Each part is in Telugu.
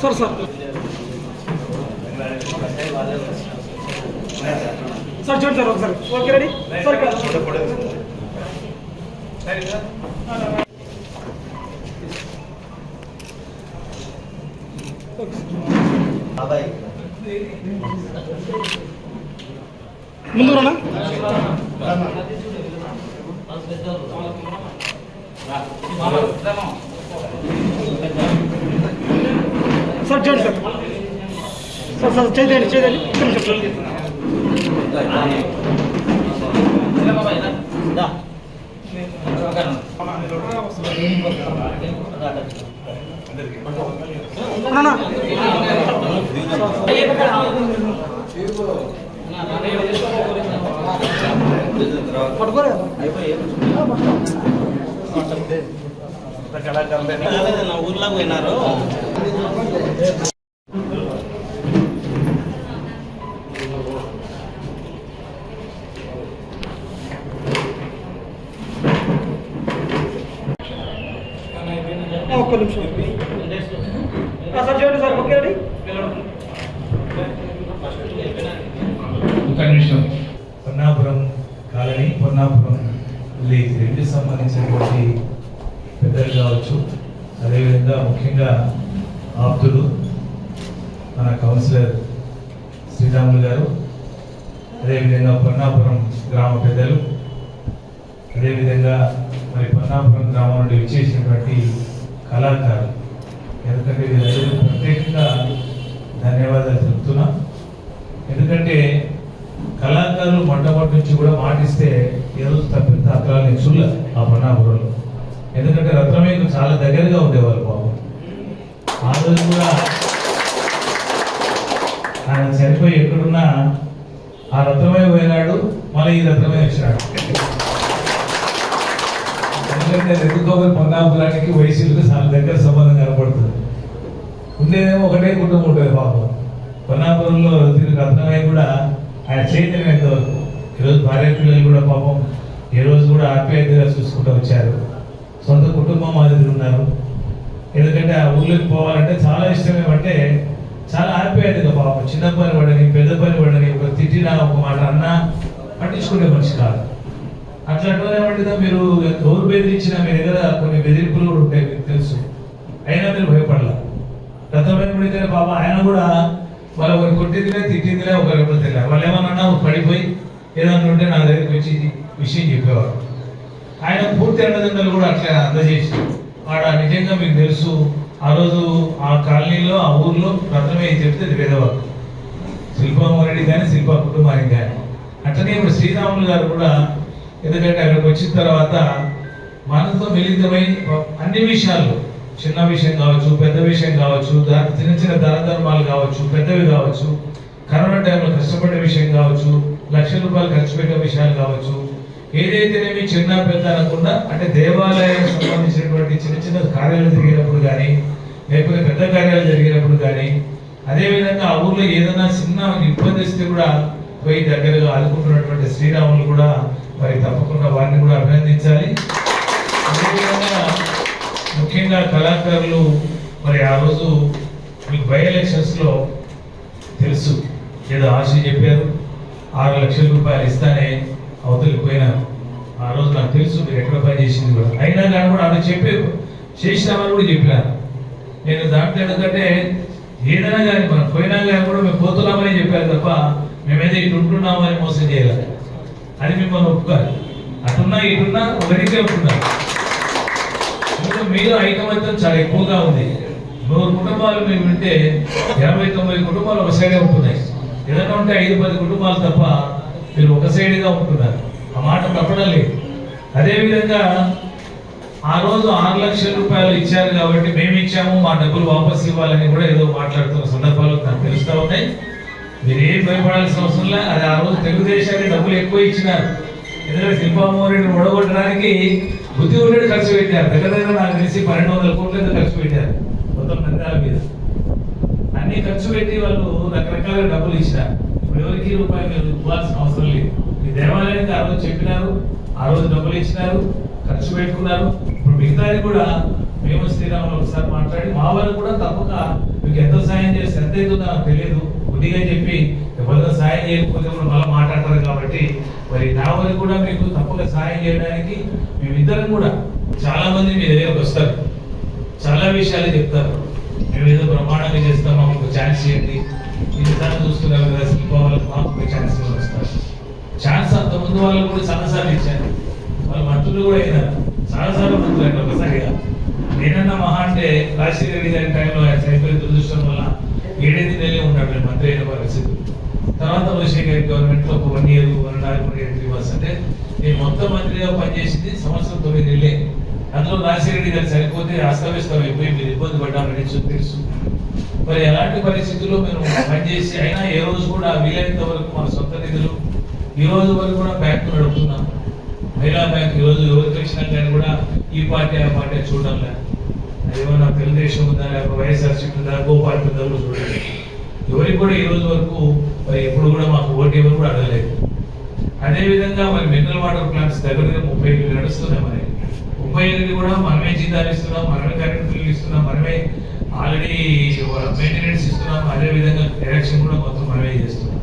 సార్ సార్ సార్ చూడండి సార్ ఒకసారి ఓకే రెడీ సార్ ఇక్కడ ముందు రానా సార్ చేయండి సార్. సార్ సార్ చేయండి చేయండి. ఒక్క నిమిషం. పట్టుకోలేదు నా ఊర్లో పోయినారు. ఒక్క నిమిషం ఆ, సార్ చూడండి సార్ ఓకే రెడీ ఒక నిమిషం పొన్నాపురం కాలనీ పొన్నాపురం విలేజ్ రెండు సంబంధించినటువంటి పెద్దలు కావచ్చు అదేవిధంగా ముఖ్యంగా ఆప్తులు మన కౌన్సిలర్ శ్రీరాములు గారు అదేవిధంగా పొన్నాపురం గ్రామ పెద్దలు అదేవిధంగా మరి పొన్నాపురం గ్రామం నుండి విచ్చేసినటువంటి కళాకారులు. ఎందుకంటే వీళ్ళందరూ ప్రత్యేకంగా ధన్యవాదాలు తెలుపుతున్నాం ఎందుకంటే కళాకారులు మొట్టమొదటి నుంచి కూడా మాటిస్తే ఏదో రోజు తప్పిన తాత్రాలు నేను ఆ పొన్నాపురంలో. ఎందుకంటే రత్నమేకు చాలా దగ్గరగా ఉండేవాళ్ళు పాపం. ఆ రోజు కూడా ఆయన చనిపోయి ఎక్కడున్నా ఆ రత్నమే పోయినాడు మళ్ళీ ఈ రత్నమే వచ్చినాడు. ఎందుకంటే రెడ్డికోబరి పొందాపురానికి వయసులకు చాలా దగ్గర సంబంధం కనపడుతుంది. ఉండేదేమో ఒకటే కుటుంబం ఉంటుంది పాపం. పొన్నాపురంలో తిరిగి రత్నమయ్య కూడా ఆయన చైతన్యం ఎంతవరకు? ఈరోజు భార్య పిల్లలు కూడా పాపం ఈ రోజు కూడా ఆప్యాయతగా చూసుకుంటూ వచ్చారు. సొంత కుటుంబం మాదిరి ఉన్నారు. ఎందుకంటే ఆ ఊళ్ళోకి పోవాలంటే చాలా ఇష్టం ఏమంటే చాలా ఆప్యాయతగా పాపం. చిన్న పని పడని పెద్ద పని పడని ఒక తిట్టినా ఒక మాట అన్నా పట్టించుకునే మనిషి కాదు. అట్లా ఏమంటుందా మీరు ఎవరు బెదిరించినా మీ దగ్గర కొన్ని బెదిరింపులు కూడా ఉంటాయి మీకు తెలుసు. అయినా మీరు భయపడలా. గతమైతే బాబా ఆయన కూడా వాళ్ళ ఒకరు కొట్టిందిలే తిట్టిందిలే ఒకరు ఎప్పుడు తెలియదు వాళ్ళు ఏమన్నా పడిపోయి ఏదన్నా ఉంటే నా దగ్గరికి వచ్చి విషయం చెప్పేవారు. ఆయన పూర్తి అండదండలు కూడా అట్లా అందజేసి ఆడ నిజంగా మీకు తెలుసు ఆ రోజు ఆ కాలనీలో ఆ ఊర్లో రత్నమే చెప్తే అది వేదవారు శిల్పామరెడ్డి కానీ శిల్పా కుటుంబానికి కానీ అట్లనే ఇప్పుడు శ్రీరాములు గారు కూడా ఎందుకంటే అక్కడికి వచ్చిన తర్వాత మనతో మిళితమై అన్ని విషయాల్లో చిన్న విషయం కావచ్చు పెద్ద విషయం కావచ్చు చిన్న చిన్న దాన ధర్మాలు కావచ్చు పెద్దవి కావచ్చు కరోనా టైంలో కష్టపడే విషయం కావచ్చు లక్ష రూపాయలు ఖర్చు పెట్టే విషయాలు కావచ్చు ఏదైతేనేమి చిన్న పెద్ద అనకుండా అంటే దేవాలయానికి సంబంధించినటువంటి చిన్న చిన్న కార్యాలు జరిగినప్పుడు కానీ లేకపోతే పెద్ద కార్యాలు జరిగినప్పుడు కానీ అదేవిధంగా ఆ ఊర్లో ఏదైనా చిన్న ఇబ్బంది వస్తే కూడా పోయి దగ్గరగా ఆదుకుంటున్నటువంటి శ్రీరాములు కూడా మరి తప్పకుండా వారిని కూడా అభినందించాలి. అదేవిధంగా ముఖ్యంగా కళాకారులు మరి ఆ రోజు మీకు బై ఎలక్షన్స్లో తెలుసు ఏదో ఆశ చెప్పారు. ఆరు లక్షల రూపాయలు ఇస్తానే అవతలికి పోయినారు ఆ రోజు నాకు తెలుసు మీరు ఎక్కడ పని చేసింది కూడా. అయినా కానీ కూడా ఆమె చెప్పారు చేసినామని కూడా చెప్పినారు నేను దాంట్లో ఎందుకంటే ఏదైనా కానీ మనం పోయినా కానీ కూడా మేము పోతున్నామని చెప్పారు తప్ప మేమైతే ఇటు ఉంటున్నామని మోసం చేయాలి. అది మిమ్మల్ని ఒప్పుకోవాలి. అటున్నా ఇటున్నా ఒకరికే ఉంటున్నారు మీలో ఐకమత్యం చాలా ఎక్కువగా ఉంది. నూరు కుటుంబాలు మేము వింటే ఎనభై తొంభై కుటుంబాలు ఒక సైడే ఉంటున్నాయి. ఏదైనా ఉంటే ఐదు పది కుటుంబాలు తప్ప మీరు ఒక సైడ్గా ఉంటున్నారు. ఆ మాట తప్పడం లేదు. అదేవిధంగా ఆ రోజు ఆరు లక్షల రూపాయలు ఇచ్చారు కాబట్టి మేము ఇచ్చాము మా డబ్బులు వాపస్ ఇవ్వాలని కూడా ఏదో మాట్లాడుతున్న సందర్భాలు నాకు తెలుస్తూ ఉన్నాయి. మీరు ఏం భయపడాల్సిన అవసరం లే అది ఆ రోజు తెలుగుదేశానికి డబ్బులు ఎక్కువ ఇచ్చినారు. ఎందుకంటే శిల్పామోహన్ ఓడగొట్టడానికి బుద్ధి ఉండేది ఖర్చు పెట్టారు. దగ్గర దగ్గర నాకు తెలిసి పన్నెండు వందల కోట్లు ఖర్చు పెట్టారు. మొత్తం నంద్యాల మీద. అన్ని ఖర్చు పెట్టి వాళ్ళు రకరకాల డబ్బులు ఇచ్చినారు. ఎవరికి రూపాయి మీరు ఇవ్వాల్సిన అవసరం లేదు. ఈ దేవాలయానికి ఆ రోజు చెప్పినారు ఆ రోజు డబ్బులు ఇచ్చినారు ఖర్చు పెట్టుకున్నారు. ఇప్పుడు మిగతాది కూడా మేము శ్రీరాములు ఒకసారి మాట్లాడి మా వాళ్ళు కూడా తప్పక మీకు ఎంత సాయం చేస్తే ఎంత అవుతుందో నాకు తెలియదు. కొద్దిగా చెప్పి ఎవరితో సాయం చేయకపోతే కూడా మళ్ళీ మాట్లాడతారు కాబట్టి మరి నా వారికి కూడా మీకు తప్పక సాయం చేయడానికి మేమిద్దరం కూడా చాలా మంది మీ దగ్గరకు వస్తారు. చాలా విషయాలు చెప్తారు. మేము ఏదో బ్రహ్మాండంగా చేస్తాం మాకు ఛాన్స్ చేయండి ఇన్నిసార్లు చూస్తున్నారు కదా శిల్ప మాకు ఛాన్స్ వస్తారు. ఛాన్స్ అంత ముందు వాళ్ళు కూడా చాలాసార్లు ఇచ్చారు. వాళ్ళు మంత్రులు కూడా అయినారు. చాలాసార్లు మంత్రులు అయినారు ఒకసారిగా నేనన్నా మహా అంటే రాజశేఖర రెడ్డి గారి టైంలో ఆయన చనిపోయిన దురదృష్టం వల్ల ఏడైదు నెలలే ఉన్నాడు నేను మంత్రి అయిన పరిస్థితి. తర్వాత రాజశేఖర గవర్నమెంట్లో ఒక one year one and half year three months అంటే నేను మొత్తం మంత్రిగా పనిచేసింది సంవత్సరం తొమ్మిది నెలలే. అందులో రాజశేఖర గారు సరిపోతే అస్తవ్యస్తం అయిపోయి మీరు ఇబ్బంది పడ్డామని తెలుసు. మరి ఎలాంటి పరిస్థితుల్లో మీరు పనిచేసి అయినా ఏ రోజు కూడా వీలైనంత వరకు మన సొంత నిధులు ఈ రోజు వరకు కూడా బ్యాంకు నడుపుతున్నాం. మహిళా బ్యాంక్ ఈ రోజు ఎవరికి వచ్చినా కానీ కూడా ఈ పార్టీ ఆ పార్టీ చూడడం లేదు. ఏమన్నా తెలుగుదేశం ఉందా లేకపోతే వైఎస్ఆర్సీపీ ఉందా గో పార్టీ ఉందా కూడా చూడండి ఎవరికి కూడా ఈ రోజు వరకు మరి ఎప్పుడు కూడా మాకు ఓటు ఎవరు కూడా అడగలేదు. అదేవిధంగా మరి మినరల్ వాటర్ ప్లాంట్స్ దగ్గర దగ్గర ముప్పై నడుస్తున్నాయి మరి. ముప్పై కూడా మనమే జీతాలు ఇస్తున్నాం మనమే కరెంట్ బిల్లు ఇస్తున్నాం మనమే ఆల్రెడీ మెయింటెనెన్స్ ఇస్తున్నాం అదే విధంగా ఎలక్షన్ కూడా మొత్తం మనమే చేస్తున్నాం.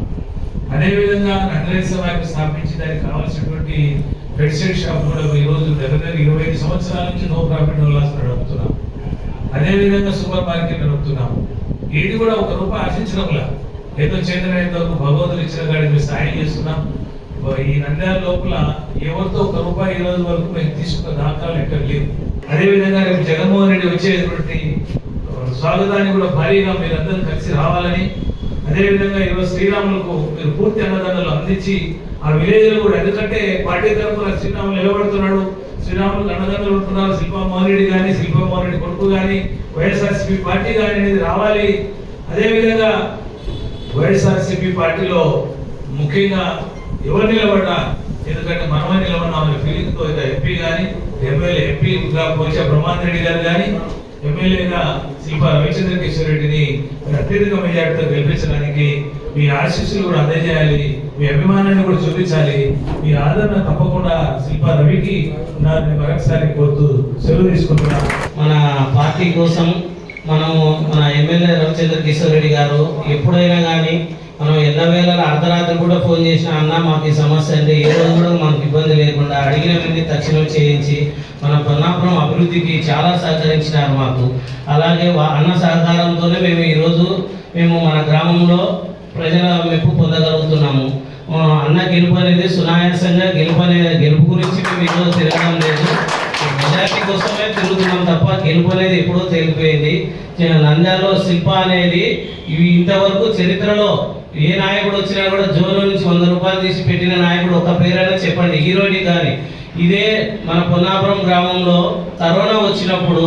అదే విధంగా నందరేశ్వర వారికి స్థాపించి దానికి కావాల్సినటువంటి బెడ్షీట్ షాప్ కూడా ఈ రోజు దగ్గర దగ్గర ఇరవై ఐదు సంవత్సరాల నుంచి నో ప్రాఫిట్ వల్లాస్ నడుపుతున్నాం. అదేవిధంగా సూపర్ మార్కెట్ నడుపుతున్నాం. ఇది కూడా ఒక రూపాయి ఆశించడంలా ఏదో చేతనైతే వరకు భగవంతుడు ఇచ్చిన కాడికి మేము సాయం చేస్తున్నాం. ఈ నంద్యాల లోపల ఎవరితో ఒక రూపాయి ఈ రోజు వరకు మేము తీసుకున్న దాఖలు ఎక్కడ లేవు. అదే విధంగా రేపు జగన్మోహన్ రెడ్డి వచ్చేటువంటి స్వాగతానికి కూడా భారీగా మీరందరూ కలిసి రావాలని అదేవిధంగా ఈరోజు శ్రీరాములకు మీరు పూర్తి అన్నదానాలు అందించి ఆ విలేజ్లో కూడా ఎందుకంటే పార్టీ తరఫున శ్రీరాములు నిలబడుతున్నాడు. శ్రీరాములకు అన్నదానాలు ఉంటున్నారు. శిల్పమోహన్ రెడ్డి కానీ శిల్పమోహన్ రెడ్డి కొడుకు కానీ వైఎస్ఆర్సీపీ పార్టీ కానీ అనేది రావాలి. అదేవిధంగా వైఎస్ఆర్సీపీ పార్టీలో ముఖ్యంగా ఎవరు నిలబడ్డా? ఎందుకంటే మనమే నిలబడినామనే ఫీలింగ్తో ఇక ఎంపీ కానీ ఎమ్మెల్యే ఎంపీగా పోచా బ్రహ్మాండ రెడ్డి గారు కానీ ఎమ్మెల్యేగా శిల్ప రవిచంద్ర కిషోర్ రెడ్డిని అత్యధిక మెజార్టీతో గెలిపించడానికి మీ ఆశీస్సులు కూడా అందజేయాలి మీ అభిమానాన్ని కూడా చూపించాలి. మీ ఆదరణ తప్పకుండా శిల్ప రవికి ఉన్నారని మరొకసారి కోరుతూ సెలవు తీసుకుంటున్నాను మన పార్టీ కోసం మనం మన ఎమ్మెల్యే రవిచంద్ర కిషోర్ రెడ్డి గారు ఎప్పుడైనా కానీ మనం ఎల్లవేళలా అర్ధరాత్రి కూడా ఫోన్ చేసిన అన్న మాకు ఈ సమస్య అంటే ఏ రోజు కూడా మనకు ఇబ్బంది లేకుండా అడిగిన వెంటనే తక్షణం చేయించి మన పొన్నాపురం అభివృద్ధికి చాలా సహకరించినారు మాకు. అలాగే అన్న సహకారంతోనే మేము ఈరోజు మేము మన గ్రామంలో ప్రజల మెప్పు పొందగలుగుతున్నాము. అన్న గెలుపు అనేది సునాయాసంగా గెలుపు అనే గెలుపు గురించి మేము ఈరోజు తిరగడం లేదు. మెజార్టీ కోసమే తిరుగుతున్నాం తప్ప గెలుపు అనేది ఎప్పుడో తేలిపోయింది. చ- నంద్యాలలో శిల్ప అనేది ఇంతవరకు చరిత్రలో ఏ నాయకుడు వచ్చినా కూడా జోలో నుంచి వంద రూపాయలు తీసి పెట్టిన నాయకుడు ఒక పేరైనా చెప్పండి హీరోని కానీ. ఇదే మన పొన్నాపురం గ్రామంలో కరోనా వచ్చినప్పుడు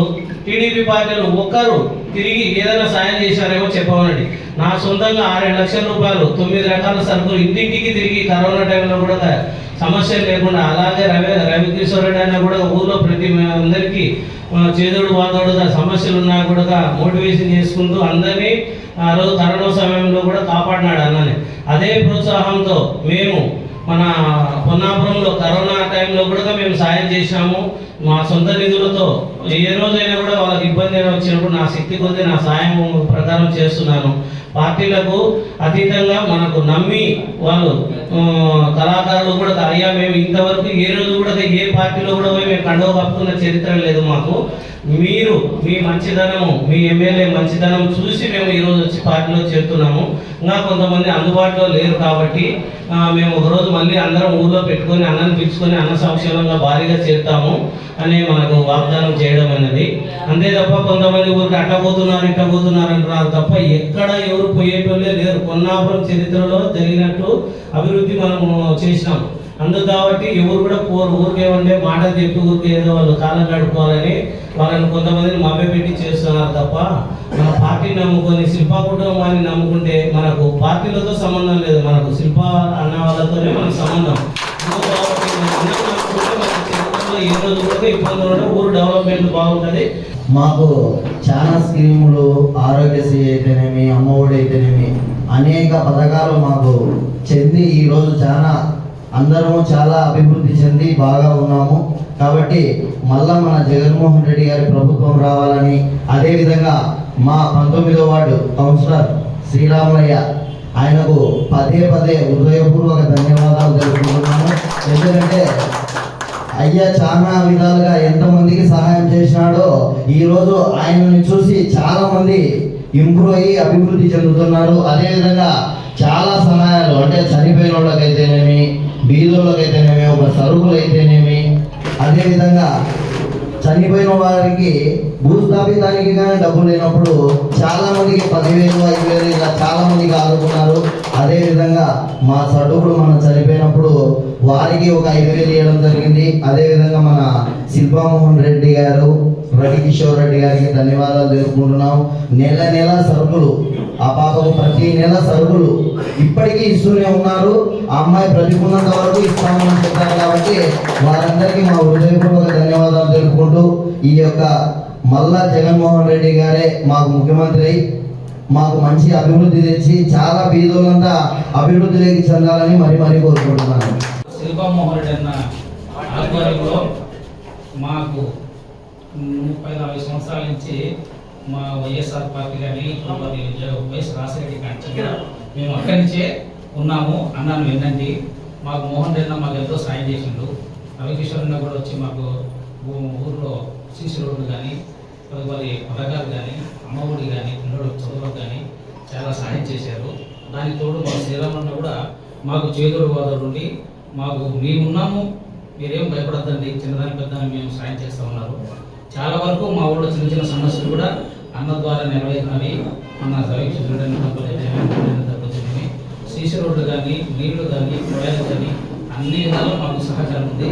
టీడీపీ పార్టీలు ఒక్కరు తిరిగి ఏదైనా సాయం చేశారేమో చెప్పమనండి. నా సొంతంగా ఆరేడు లక్షల రూపాయలు తొమ్మిది రకాల సరుకులు ఇంటింటికి తిరిగి కరోనా టైంలో కూడా సమస్యలు లేకుండా అలాగే రవి రవికిషోర్ రెడ్డి కూడా ఊర్లో ప్రతి అందరికీ ఆ, చేదోడు వాదోడుగా సమస్యలు ఉన్నా కూడా మోటివేషన్ చేసుకుంటూ అందరినీ ఆ రోజు కరోనా సమయంలో కూడా కాపాడినాడు అన్నని. అదే ప్రోత్సాహంతో మేము మన పొన్నాపురంలో కరోనా టైంలో కూడా మేము సాయం చేసినాము మా సొంత నిధులతో ఏ రోజైనా కూడా వాళ్ళకి ఇబ్బంది అయినా వచ్చినప్పుడు నా శక్తి కొద్ది నా సాయం ప్రకారం చేస్తున్నాను. పార్టీలకు అతీతంగా మనకు నమ్మి వాళ్ళు కళాకారులు కూడా అయ్యా మేము ఇంతవరకు ఏ రోజు కూడా ఏ పార్టీలో కూడా మేము కండవ కప్పుకున్న చరిత్ర లేదు మాకు. మీరు మీ మంచిదనము మీ ఎమ్మెల్యే మంచిదనం చూసి మేము ఈ రోజు వచ్చి పార్టీలో చేరుతున్నాము. ఇంకా కొంతమంది అందుబాటులో లేరు కాబట్టి మేము ఒకరోజు మళ్ళీ అందరం ఊళ్ళో పెట్టుకొని అన్నం పిలుచుకొని అన్న సంక్షేమంగా భారీగా చేరుతాము అని మనకు వాగ్దానం చేయడం అనేది. అంతే తప్ప కొంతమంది ఊరికి ఇట్ట పోతున్నారు అంటున్నారు తప్ప ఎక్కడ ఎవరు పోయేటోళ్ళే లేరు. కొన్నాపురం చరిత్రలో జరిగినట్టు అభివృద్ధి మనము చేసినాం. అందుకు కాబట్టి ఎవరు కూడా పోరు. ఊరికే ఉండే మాటలు చెప్పి ఊరికే ఏదో వాళ్ళు కాలం గడుపుకోవాలని వాళ్ళని కొంతమందిని మభ్య పెట్టి చేస్తున్నారు తప్ప మన పార్టీని నమ్ముకొని శిల్పా కుటుంబాన్ని నమ్ముకుంటే మనకు పార్టీలతో సంబంధం లేదు. మనకు శిల్ప అన్న వాళ్ళతోనే మనకు సంబంధం అందుకు కాబట్టి మనం అందరం నమ్ముకుంటే మనకు చరిత్రలో ఏ రోజు కూడా ఊరు డెవలప్మెంట్ బాగుంటుంది. మాకు చాలా స్కీములు ఆరోగ్యశ్రీ అయితేనేమి అమ్మఒడి అయితేనేమి అనేక పథకాలు మాకు చెంది ఈరోజు చాలా అందరము చాలా అభివృద్ధి చెంది బాగా ఉన్నాము. కాబట్టి మళ్ళా మన జగన్మోహన్ రెడ్డి గారి ప్రభుత్వం రావాలని అదేవిధంగా మా పంతొమ్మిదో వార్డు కౌన్సిలర్ శ్రీరామయ్య ఆయనకు పదే పదే హృదయపూర్వక ధన్యవాదాలు తెలుపుకుంటున్నాను ఎందుకంటే అయ్యా చాలా విధాలుగా ఎంతమందికి సహాయం చేసినాడో ఈరోజు ఆయనని చూసి చాలా మంది ఇంప్రూవ్ అయ్యి అభివృద్ధి చెందుతున్నారు. అదేవిధంగా చాలా సహాయాలు అంటే చనిపోయిన వాళ్ళకైతేనేమి బీదోళ్ళకైతేనేమి ఒక సరుకులు అయితేనేమి అదేవిధంగా చనిపోయిన వారికి భూస్థాపితానికి కానీ డబ్బులు లేనప్పుడు చాలా మందికి పదివేలు ఐదు వేలు ఇలా చాలా మందికి ఆదుకున్నారు. అదేవిధంగా మా సడుకుడు మనం చనిపోయినప్పుడు వారికి ఒక ఐదు వేలు ఇవ్వడం జరిగింది. అదేవిధంగా మన శిల్పామోహన్ రెడ్డి గారు రవి కిషోర్ రెడ్డి గారికి ధన్యవాదాలు తెలుపుకుంటున్నాం. నెల నెల సరుకులు ఆ పాపకు ప్రతి నెల సరుకులు ఇప్పటికీ ఇస్తూనే ఉన్నారు. ఆ అమ్మాయి బ్రతికున్నంత వరకు ఇస్తామని చెప్పారు కాబట్టి వారందరికీ మా హృదయపూర్వక ధన్యవాదాలు తెలుపుకుంటూ ఈ యొక్క మల్లా జగన్మోహన్ రెడ్డి గారే మాకు ముఖ్యమంత్రి మాకు మంచి అభివృద్ధి తెచ్చి చాలా బీదోళ్ళంతా అభివృద్ధిలోకి చెందాలని మరి మరీ కోరుకుంటున్నాను. శిల్పమోహన్ రెడ్డి అన్న ఆధ్వర్యంలో మాకు ముప్పై నాలుగు సంవత్సరాల నుంచి మా వైఎస్ఆర్ పార్టీ కానీ మరి వైఎస్ రాజశేఖర కానీ మేము అక్కడి నుంచే ఉన్నాము. అన్నాను వినండి. మాకు మోహన్ రెడ్డి మాకు ఎంతో సాయం చేసిండు. రవికిషోర్ కూడా వచ్చి మాకు ఊర్లో సీసీ రోడ్లు కానీ వారి పథకాలు కానీ అమ్మఒడి కానీ పిల్లలు చదువులకు కానీ చాలా సాయం చేశారు. దానికి తోడు మా శ్రీరామన్న కూడా మాకు చేదోడు వాదోడు ఉండి మాకు మేమున్నాము మీరేం భయపడద్దండి. చిన్నదాని పెద్దని మేము సాయం చేస్తూ ఉన్నారు. చాలా వరకు మా ఊళ్ళో చిన్న చిన్న సమస్యలు కూడా అన్న ద్వారా నెరవేరినవి మన సమీక్షించడం దెబ్బతిన్నవి సీసీ రోడ్లు కానీ నీళ్ళు కానీ కుళాయిలు కానీ అన్ని విధాలు మాకు సహకారం ఉంది.